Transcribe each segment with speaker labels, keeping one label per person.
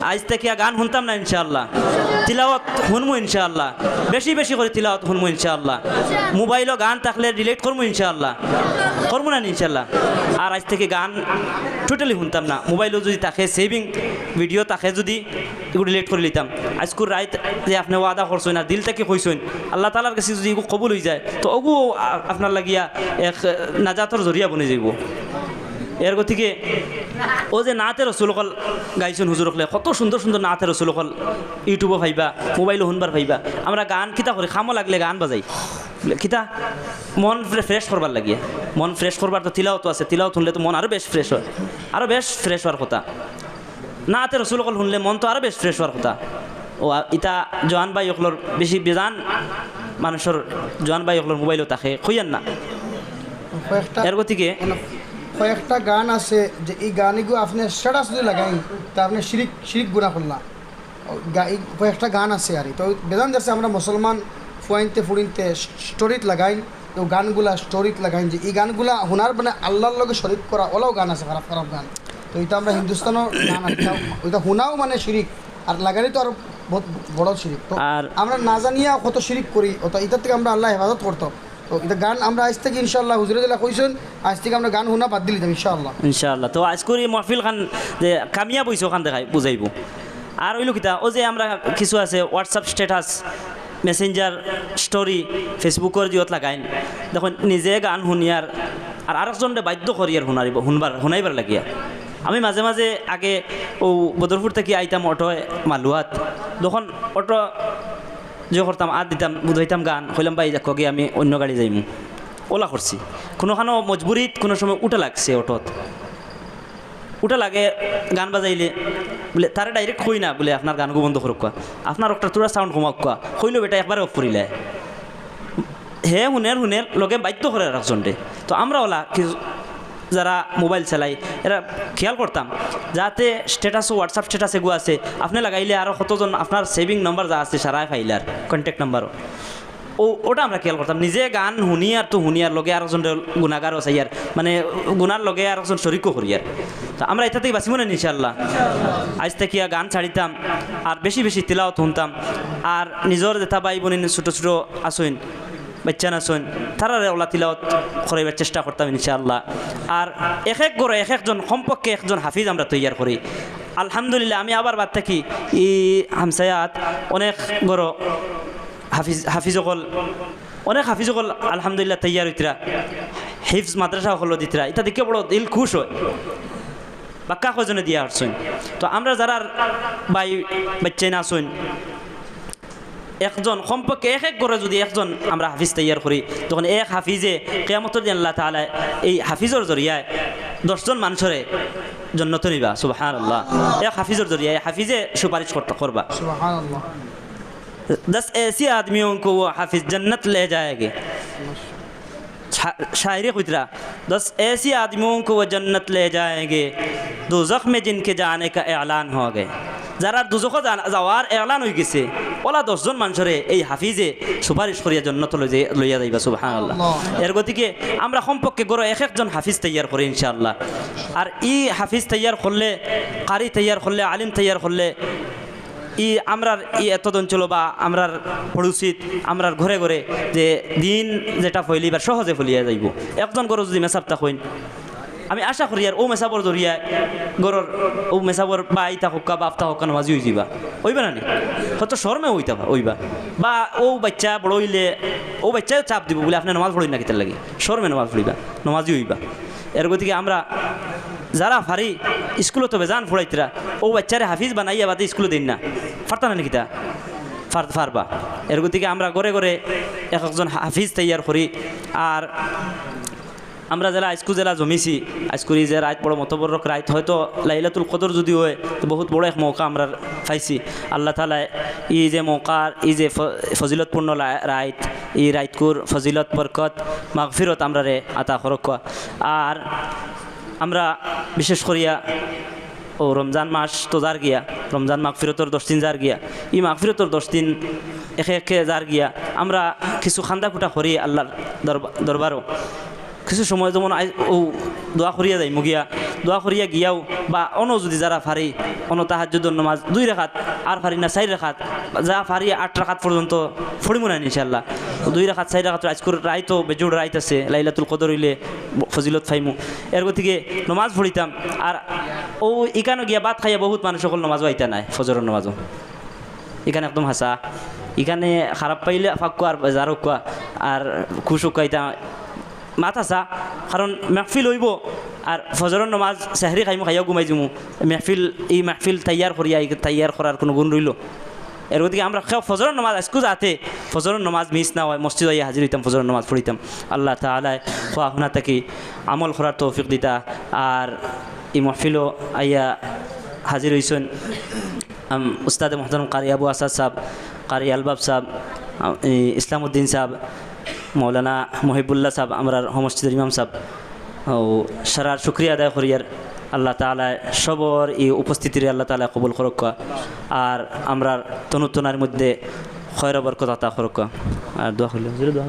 Speaker 1: আজ থেকে গান শুনতাম না, ইনশাআল্লাহ। তিলাওয়াত শুনব, ইনশাআল্লাহ। বেশি বেশি করে তিলাওয়াত শুনব, ইনশাআল্লাহ। মোবাইলও গান থাকলে ডিলেট করব, ইনশাআল্লাহ। করব না, ইনশাআল্লাহ। আর আজ থেকে গান টোটালি শুনতাম না। মোবাইলও যদি থাকে সেভিং ভিডিও থাকে যদি এগুলো ডিলেট করে লিতাম আজকুর রাইত যে আপনি ওয়াদা করছেন আর দিল থেকে কইছেন, আল্লাহ তালার কাছে যদি কবুল হয়ে যায়, তো ওগু আপনার লাগিয়া এক নাজাতর জরিয়া বনে যাইব। এর গতিকে ও যে নাতে রসুলকল গাইছেন হুজুরকলে কত সুন্দর সুন্দর নাতে রসুলকল ইউটিউবও ভাইবা মোবাইলও শুনবার পাইবা আমরা গান কিতা করি খামো লাগলে গান বাজাই। কিতা? মন ফ্রেশ করবার লাগিয়ে। মন ফ্রেশ করবার তো তিলাও তো আছে তিলাও শুনলে তো মন আরও বেশ ফ্রেশ হয়। আরও বেশ ফ্রেশ হওয়ার কথা। নাতে রসুলকল শুনলে মন তো আরও বেশ ফ্রেশ হওয়ার কথা। ও ইতা জোয়ান বাই অকলর বেশি বেজান মানুষের জোয়ান বাই অকলর মোবাইলও থাকে খুঁজান না? এর গতিকে
Speaker 2: কয়েকটা গান আছে যে এই গানগুলো আপনি সেটা যদি লাগাই তা আপনি শিরিক শিরিক গুণা করলাম কয়েকটা গান আছে আর তো বেদান যাচ্ছে আমরা মুসলমান ফুয়াইনতে ফুড়িনতে স্টোরিত লাগাই তো গানগুলা স্টোরিত লাগাই যে এই গানগুলা শোনার মানে আল্লাহর লগে শরিক করা ওলাও গান আছে খারাপ খারাপ গান। তো এটা আমরা হিন্দুস্তানের গান ওইটা শোনাও মানে শিরিক আর লাগানি তো আরও বহুত বড় শিরিক। তো
Speaker 1: আর-
Speaker 2: আমরা না জানিয়া কত শিরিক করি ওটা এটার থেকে আমরা আল্লাহ হেফাজত করতো গান আজ আজ গান শোনা বাদ
Speaker 1: তো যে দেখাই আর ওইলো কিতা ও যে আমরা কিছু আছে হোয়াটসঅ্যাপ স্ট্যাটাস মেসেঞ্জার স্টোরি ফেসবুকের জিওত লাগাইন। দেখুন, নিজে গান শুনিয়ার আর আরেকজনরে বাধ্য করিয়ার শুনারিব, শুনবার, শুনাইবার লাগিয়া। আমি মাঝে মাঝে আগে ও বদরপুর থেকে আইতাম অটোয় মালুয়াত তখন অটো যে করতাম আর দিতাম বুঝাইতাম গান, কইলাম, ভাই, দেখো, গিয়ে আমি অন্য গাড়ি যাইমু। ওলা করছি। কোনোখানো মজবুরিত, কোনো সময় উঠা লাগছে অটোত। উঠা লাগে, গান বাজাইলে, বলে, তারা ডাইরেক্ট কই না? বলে, আপনার গানগো বন্ধ করুক আপনার একটা তোরা সাউন্ড কমাক কোয়া। কইলো, বেটা, একবারে অফ করিলে। হে হুনের হুনের লগে বাধ্য করে রাখজনটে তো আমরা ওলা কিছু যারা মোবাইল চালাই এরা খেয়াল করতাম যাতে স্ট্যাটাসও হোয়াটসঅ্যাপ স্ট্যাটাস এগু আছে। আপনি লাগাইলে আরও কতজন আপনার সেভিং নাম্বার যা আছে সারাই ফাইলার কন্ট্যাক্ট নাম্বারও ও। ওটা আমরা খেয়াল করতাম। নিজে গান শুনি আর তো শুনি আর লগে আরেকজন গুণাগারও চাই আর। মানে গুণার লগে আর একজন শরিকও করি আর। তো আমরা এটা থেকে বাঁচিব না ইনশাল্লাহ আজ থেকে গান ছাড়িতাম আর বেশি বেশি তিলাওত শুনতাম। আর নিজের যেটা ভাই বোন ছোটো ছোটো আসইন বাচ্চা নাচইন তারা ওলা তিলাওত করাইবার চেষ্টা করতাম ইনশাআল্লাহ। আর এক এক গড়ে এক একজন সম্পর্কে একজন হাফিজ আমরা তৈয়ার করি। আলহামদুলিল্লাহ আমি আবার বাদ থাকি। ই হামসায়াত অনেক গড় হাফিজ হাফিজসকল অনেক হাফিজসকল আলহামদুলিল্লাহ তৈয়ার হইতরা। হিফজ মাদ্রাসা সকল দিতরা। এটা দেখে বড় দিল খুশ হয়। বাক্কা কজনে দিয়া হচ্ছেন তো আমরা যারা বাই বাচ্চাই না আসুন একজন সম্পর্কে এক এক করে যদি একজন আমরা হাফিজ তৈয়ার করি তখন এক হাফিজে কেয়ামতর দিন আল্লাহ তালা এই হাফিজর জরিয়ায় দশজন মানুষরে জন্নত নিবা সুবাহান আল্লাহ এক হাফিজর জরিয়ায় হাফিজে সুপারিশ করতে করবা
Speaker 2: সুবহানাল্লাহ
Speaker 1: दस ऐसी आदमियों को वो हाफिज जन्नत ले जाएंगे शा- शायरी खुदरा दस ऐसी आदमियों को वो जन्नत ले जाएंगे दो में जिनके जाने का ऐलान हो गए যারা দুজক যাওয়ার এলান হয়ে গেছে ওলা দশজন মানুষরে এই হাফিজে সুপারিশ করিয়া জন্নত লই- লইয়া যাইবা সুবাহান আল্লাহ। এর গতিকে আমরা সম্পর্কে গড় এক একজন হাফিজ তৈয়ার করি ইনশাআল্লাহ। আর ই হাফিজ তৈয়ার করলে কারি তৈয়ার করলে আলিম তৈয়ার করলে ই আমরার ই এত অঞ্চল বা আমরার পড়ুসিত আমরার ঘরে ঘরে যে দিন যেটা ফইলিবার সহজে ফলিয়া যাইব। একজন গরো যদি মেসাবটা হইন আমি আশা করি আর ও মেসাবর জরিয়ায় গরর ও মেসাবর বা ইতা হোক বা আফতা হোক নামাজি হয়ে যাবা ওইবা না কত শর্মে হইতা ওইবা বা ও বাচ্চা বড় হইলে ও বাচ্চাও চাপ দিব বলে আপনি নমাজ পড়ি না কিতার লাগে। শর্মে নমাজ পড়িবা, নমাজি হইবা। এর গতিকে আমরা যারা ফারি স্কুলত বেজান ফুড়াইতরা, ও বাচ্চারে হাফিজ বানাইয়া বাদে স্কুলে দিন না। ফারতা না নাকি তা ফার, ফারবা। এর গতিকে আমরা ঘরে ঘরে এক একজন হাফিজ তৈয়ার করি। আর আমরা যারা আজকু যারা জমিছি। আজকুরি যে রাত বড় মতবরক রাত হয়তো লাইলাতুল কদর যদি হয়, তো বহুত বড় এক মৌকা আমরা পাইছি। আল্লাহ তালা ই যে মৌকার ই যে ফজিলতপূর্ণ রাইত, ই রাইতকুর ফজিলত, বরকত, মাগফিরত আমরা রে আতা খরক আর আমরা বিশেষ করিয়া, ও রমজান মাস তো যার গিয়া, রমজান মাগফিরতর দশ দিন যার গিয়া, ই মাগফিরতর দশ দিন একে একে যার গিয়া, আমরা কিছু খান্দা খুঁটা করি আল্লাহর দরবা- দরবারও। কিছু সময় যেমন ও দোয়া করিয়া যাই মুগিয়া, দোয়া করিয়া গিয়াও বা অন যদি যারা ফারি, অন তাহাজ্জুদুর নামাজ দুই রেখাত, আর ফারি না চাই রেখাত, যা ফারি আট রাখাত পর্যন্ত ফড়িব না ইনশাল্লাহ দুই রাখাত চাই রাখাত আজকুর রাইতো বেজোড় রাইত আছে, লাইলাতুল কদর হইলে ফজিলত ফাইমু। এর গতিকে নমাজ পড়িতাম, আর ও ইকানো গিয়া বাদ খাইয়া বহুত মানুষ সকল নমাজও আইতা নাই, ফজরের নমাজও। এখানে একদম হাসা। এখানে খারাপ পাইলে ফাঁক আর যার কোয়া আর খুশ কাইতা মাত হাসা কারণ মেহফিল হইব আর ফজরের নমাজ সেহরি খাইমু খাইয়া ঘুমাই যাব মেহফিল, এই মেহফিল তৈয়ার করিয়া তৈয়ার করার কোনো গুণ রইল এর গতিকে আমরা খেয়ে ফজরের নমাজ আজকু যাতে ফজরের নমাজ মিস না হয় মসজিদ আইয়া হাজির হইতাম ফজরের নমাজ পড়িতাম আল্লাহ তালাই খোয়া শুনা থাকি আমল করার তৌফিক দিতা আর এই মহফিলও আইয়া হাজির হইছেন উস্তাদ মোহতরম কারি আবু আসাদ সাহেব কারি আলবাব এই ইসলামউদ্দিন সাহেব মৌলানা মহিবুল্লাহ সাহেব, আমরার মসজিদের ইমাম সাহেব। ও, সারার শুক্রিয়া আদায় করিয়ার আল্লাহ তালা সবর ই উপস্থিতির আল্লাহ তালা কবুল করক আর আমরার তনুতনার মধ্যে খয়রবর কথা করক আর দোয়া করলাম দোয়া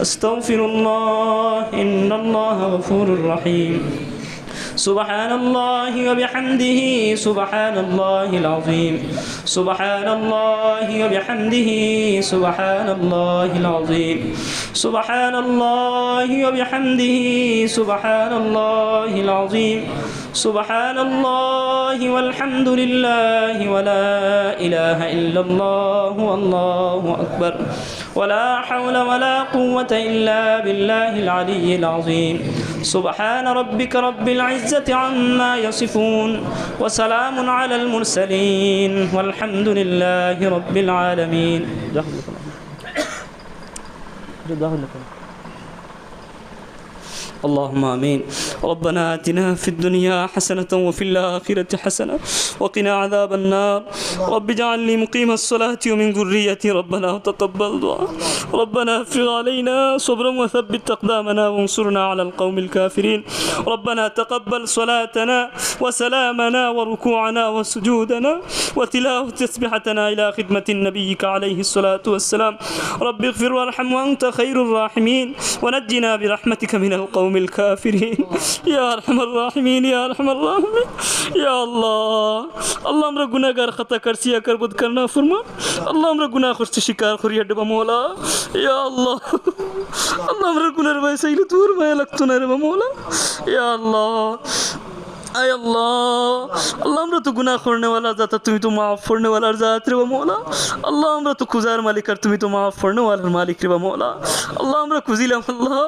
Speaker 1: أستغفر الله إن الله غفور رحيم. سبحان الله وبحمده سبحان الله العظيم. سبحان الله وبحمده سبحان الله العظيم. سبحان الله وبحمده سبحان الله العظيم. سبحان الله والحمد لله ولا إله إلا الله والله أكبر ولا حول ولا قوة إلا بالله العلي العظيم سبحان ربك رب العزة عما يصفون وسلام على المرسلين والحمد لله رب العالمين اللهم آمين. ربنا آتنا في الدنيا حسنة وفي الآخرة حسنة وقنا عذاب النار. رب اجعلني مقيم الصلاة ومن ذريتي ربنا تقبل دعاء. ربنا افرغ علينا صبرا وثبت أقدامنا وانصرنا على القوم الكافرين. ربنا تقبل صلاتنا وسلامنا وركوعنا وسجودنا وتلاوة تسبحتنا إلى خدمة نبيك عليه الصلاة والسلام. رب اغفر وارحم وأنت خير الراحمين. ونجنا برحمتك من القوم الكافرين يا ارحم الراحمين يا ارحم الراحمين يا الله الله আমরা গুনাহগার খাতা করছি আর করবদ করনা ফরমান আল্লাহ আমরা গুনাহ করছি স্বীকার করি ডবা মোলা ইয়া আল্লাহ আল্লাহ আমরা গুনার ভাই সাইলে তোর ভাই লাগতো না রে বা মোলা ইয়া আল্লাহ আয় আল্লাহ। আল্লাহ, আমরা তো গুনাহ করনেওয়ালা জাত তুমি তো মাফ করনেওয়ালার জাত রে মৌলা আল্লাহ, আমরা তো খুজার মালিক, আর তুমি তো মাফ করনেওয়ালার মালিক রে মৌলা আল্লাহ, আমরা খুঁজিলাম, আল্লাহ।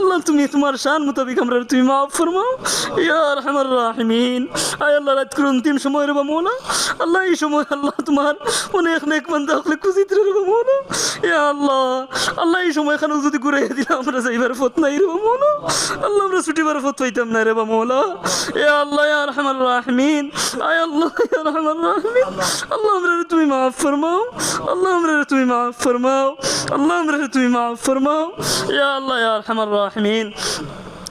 Speaker 1: আল্লাহ, তুমি তোমার শান মোতাবিক আমরা তুমি মাফ ফরমাও। ইয়ার হামার রাহমিন। আয় আল্লাহ, রাত করুন তিন সময় রে মৌলা আল্লাহ, এই সময় আল্লাহ তোমার অনেক অনেক বান্দা হলে খুঁজিত রে মৌলা ইয়া আল্লাহ আল্লাহ, এই সময় খানে যদি ঘুরাইয়া দিলাম আমরা যাইবার ফত নাই রে মৌলা আল্লাহ, আমরা ছুটিবার ফত পাইতাম না রে মৌলা ইয়া আল্লাহ ইয়া আরহামার রাহিমিন আয় আল্লাহ ইয়া আরহামার রাহিমিন আল্লাহ আমরা তুমি মাফ ফরমাও আল্লাহ আমরা তুমি মাফ ফরমাও আল্লাহ আমরা তুমি মাফ ফরমাও ইয়া আল্লাহ ইয়া আরহামার রাহিমিন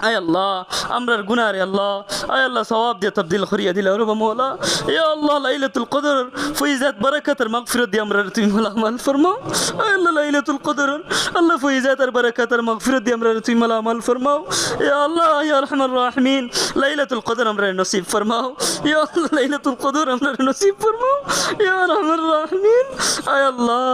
Speaker 1: আয় আল্লাহ আমরার গুনারে আল্লাহ আয় আল্লাহ সওয়াব দিয়ে তবদিল করিয়া দিলে রবা মৌলা ইয়া আল্লাহ লাইলাতুল কদর ফইজাত বারাকাতের মাগফিরাত দিয়ে আমরা তুমি মালা আমাল ফরমাও আয় আল্লাহ লাইলাতুল কদর আল্লাহ ফইজাত আর বারাকাতের মাগফিরাত দিয়ে আমরা তুমি মালা আমাল ফরমাও ইয়া আল্লাহ ইয়া আরহামার রাহিমিন লাইলাতুল কদর আমরা নসিব ফরমাও ইয়া আল্লাহ লাইলাতুল কদর আমরা নসিব ফরমাও ইয়া আরহামার রাহিমিন আয় আল্লাহ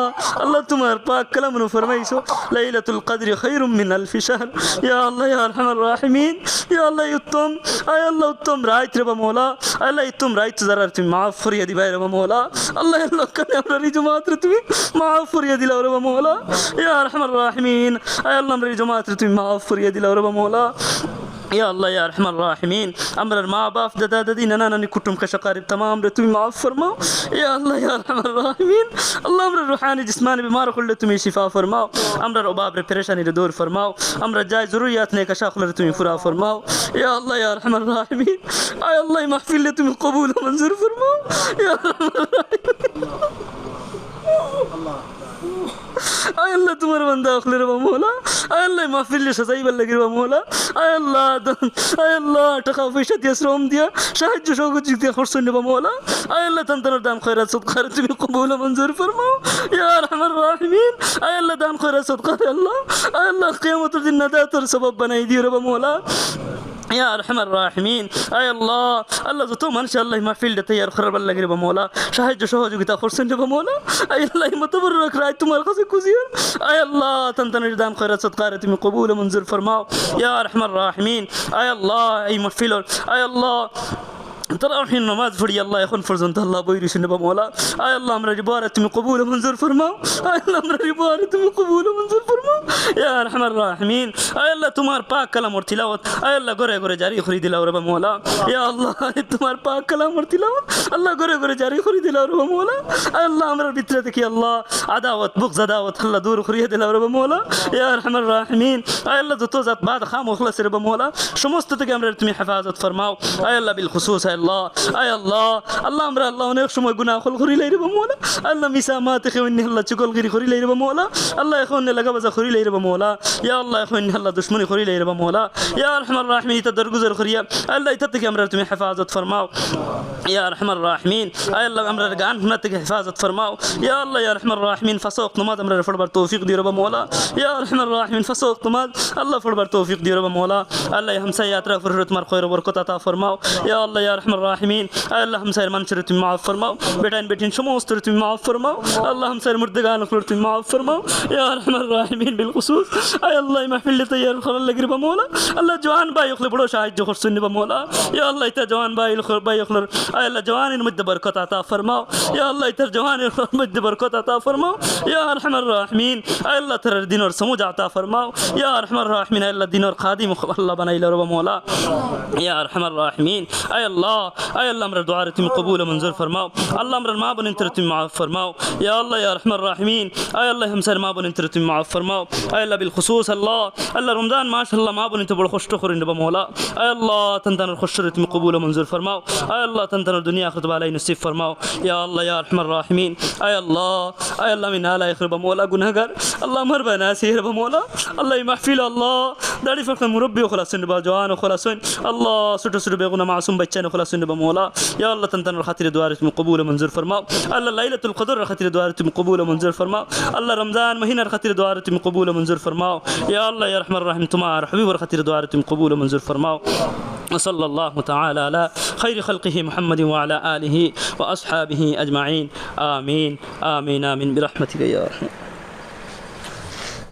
Speaker 1: আল্লাহ তোমার পাক কালাম ফরমাইছো লাইলাতুল কদর খায়রুম মিন আলফি শাহর ইয়া আল্লাহ ইয়া আরহামার রাহিমিন ইয়া আল্লাহ উত্তম আয় আল্লাহ উত্তম রাইত রে বা মৌলা আল্লাহ উত্তম রাইত যারা তুমি মাফ ফরিয়া দিবা রে বা মৌলা আল্লাহ কানে আমরা জমাত তুমি মাফ ফরিয়া দিলা রে বা মৌলা ইয়া রহমান রাহমিন আয় আল্লাহ জমাত তুমি মাফ ফরিয়া দিলা রে বা মৌলা ইয়া আল্লাহ, ইয়া রহমান রাহমিন। আমরার মা বাপ, দাদা, দাদি, নানা, নানি, কুটুম খাসা কারিব তামাম রে, তুমি মাফ ফরমাও। এ আল্লাহ, ইয়া রহমান রাহমিন। আল্লাহ, আমরা রুহানি জিসমানি বিমার করলে তুমি শিফা ফরমাও। আমরার অভাব রে, পেরেশানি রে, দূর ফরমাও। আমরা যাই জরুরিয়াত নেই, কাশা খলে তুমি ফুরা ফরমাও। ইয়া আল্লাহ, ইয়া রহমান রাহমিন। আয় আল্লাহ মাহফিল তুমি কবুল মঞ্জুর ফরমাও। ইয়া রহমান রাহমিন। আয় আল্লাহ, তোমার বান্দা আখলে রে মোলা আয় আল্লাহ, মাহফিল সাজাইবার লাগে রে মোলা আয় আল্লাহ আয় আল্লাহ, টাকা পয়সা দিয়া, শ্রম দিয়া, সাহায্য সহযোগ দিয়া খরচ নেবা মোলা আয় আল্লাহ তান্তানোর দান খয়রাত, সদকার তুমি কবুল মঞ্জুর ফরমাও। ইয়া রহমান রাহিমিন। আয় আল্লাহ, দান খয়রাত, সদকার আল্লাহ। আয় আল্লাহ, কিয়ামতের দিন নাদাতের সবাব বানাই দিও রে মোলা ইয়া রহমান রাহমিন, আয় আল্লাহ আল্লাহ যত মানুষ আল্লাহ মাহফিলটা তৈয়ার করার পাল্লা গরিব মৌলা, সাহায্য সহযোগিতা করছেন রে মৌলা, আয় আল্লাহ মতবর রাখ রায় তোমার কাছে খুঁজিও আয় আল্লাহ, তন্তানের দান খয়রা সৎকারে তুমি কবুল মঞ্জুর ফরমাও, ইয়া রহমান রাহমিন, আয় আল্লাহ এই মাহফিলর, আয় আল্লাহ তরাহিন নামাজ পড়ি, আল্লাহ এখন পর্যন্ত আল্লাহ বই রুশি নেবা মোলা। আয় আল্লাহ, আমরা রিবারে তুমি কবুল মঞ্জুর ফরমাও। আয় আল্লাহ, আমরা রিবারে তুমি কবুল মঞ্জুর ফরমাও। ইয়া আরহামার রাহিমিন। আয় আল্লাহ, তোমার পাক কালামর তিলাওয়াত। আয় আল্লাহ, ঘরে ঘরে জারি করে দিলাও রে মোলা। ইয়া আল্লাহ তোমার পাক কালামর তিলাওয়াত। আল্লাহ, ঘরে ঘরে জারি করে দিলাও রে আল্লাহ, আমরা ভিতরে দেখি আল্লাহ আদাওয়াত বুক জাদাওয়াত আল্লাহ দূর করিয়ে দিলাও রে মোলা ইয়া আরহামার রাহিমিন আয় আল্লাহ যত জাত বাদ খাম ওখলাস রে মোলা সমস্ত থেকে আমরা তুমি হেফাজত ফরমাও আয় আল্লাহ বিল খুসুস আয় আল্লাহ আয় আল্লাহ আল্লাহ আমরা আল্লাহ অনেক সময় গুনাহ খল করি লাইরে মোলা আল্লাহ মিসা মা থেকে অন্য আল্লাহ চুকল গিরি করি লাইরে মোলা আল্লাহ এখন লাগা বাজা করি লাইরে মোলা ইয়া আল্লাহ এখন আল্লাহ দুশ্মনী করি লাইরে মোলা ইয়া রহমান রাহমিন ইতা দরগুজর করিয়া আল্লাহ ইতা থেকে আমরা তুমি হেফাজত ফরমাও ইয়া রহমান রাহমিন আয় আল্লাহ আমরা গান শোনা থেকে হেফাজত ফরমাও ইয়া আল্লাহ ইয়া রহমান রাহমিন ফাসোক নমাজ আমরা ফড়বার তৌফিক দিও রবা মোলা ইয়া রহমান রাহমিন ফাসোক নমাজ আল্লাহ ফড়বার তৌফিক দিও রবা মোলা আল্লাহ হামসা ইয়াত্রা ফরহর তোমার খৈর বরকত আতা ফরমাও ইয়া আল্লাহ ইয়া রহমান রাহমিন আয় আল্লাহ হামসায়ের মানুষের তুমি মাফ ফরমাও বেটাইন বেটিন সমস্ত তুমি মাফ ফরমাও আল্লাহ হামসায়ের মুর্দেগান খুলর তুমি মাফ ফরমাও ইয়া রহমান রাহমিন বিল খুসুস আয় আল্লাহ মাহফিল তৈয়ার করার লাগি রবা মোলা আল্লাহ জওয়ান ভাই ওখলে বড় সাহায্য করছেন নিবা মোলা ইয়া আল্লাহ ইতা জওয়ান ভাই ভাই ওখলর আয় আল্লাহ জওয়ানের মধ্যে বরকত আতা ফরমাও ইয়া আল্লাহ ইতার জওয়ানের মধ্যে বরকত আতা ফরমাও ইয়া আরহামার রাহমিন আয় আল্লাহ তার দিনের সমুজ আতা ফরমাও ইয়া আরহামার রাহমিন আয় আল্লাহ দিনের খাদিম আল্লাহ বানাইল রবা মোলা ইয়া আরহামার রাহমিন আয় আল্লাহ আয় আল্লাহ আমরা দোয়ারে তুমি কবুল ও মঞ্জুর ফরমাও আল্লাহ আমরা মা বোন তুমি মাফ ফরমাও ইয়া আল্লাহ ইয়া আরহামার রাহমিন আয় আল্লাহ হামসার মা বোন তুমি মাফ ফরমাও আয় আল্লাহ বিল খুসুস আল্লাহ আল্লাহ রমজান মাশাআল্লাহ মা বোন বড় কষ্ট করে নেবা মোলা আয় আল্লাহ তন্তানের খুশরে তুমি কবুল ও মঞ্জুর ফরমাও আয় আল্লাহ তন্তানের দুনিয়া আখিরাত বালাই নসিব ফরমাও ইয়া আল্লাহ ইয়া আরহামার রাহিমিন আয় আল্লাহ আয় আল্লাহ আমি নালা ইখরবা মোলা গুনাহগার আল্লাহ আমার বানা সিহর মোলা আল্লাহ এই মাহফিল আল্লাহ দাড়ি ফাঁকা মুরব্বী খোলাছেন বা জওয়ান খোলাছেন আল্লাহ ছোট ছোট বেগুনা মাসুম বাচ্চা খোলাছেন বা মোলা ইয়া আল্লাহ তন্তানের খাতির দোয়ারে তুমি কবুল ও মঞ্জুর ফরমাও আল্লাহ লাইলাতুল কদর খাতির দোয়ারে তুমি কবুল ও মঞ্জুর ফরমাও আল্লাহ রমজান মহিনার খাতির দোয়ারে তুমি কবুল ও মঞ্জুর ফরমাও ইয়া আল্লাহ ইয়া রহমান রাহিম তোমার হাবিবর খাতির দোয়ারে তুমি কবুল ও মঞ্জুর ফরমাও وصلى الله تعالى على خير خلقه محمد وعلى آله وأصحابه أجمعين آمين آمين آمين برحمتك rahmetüle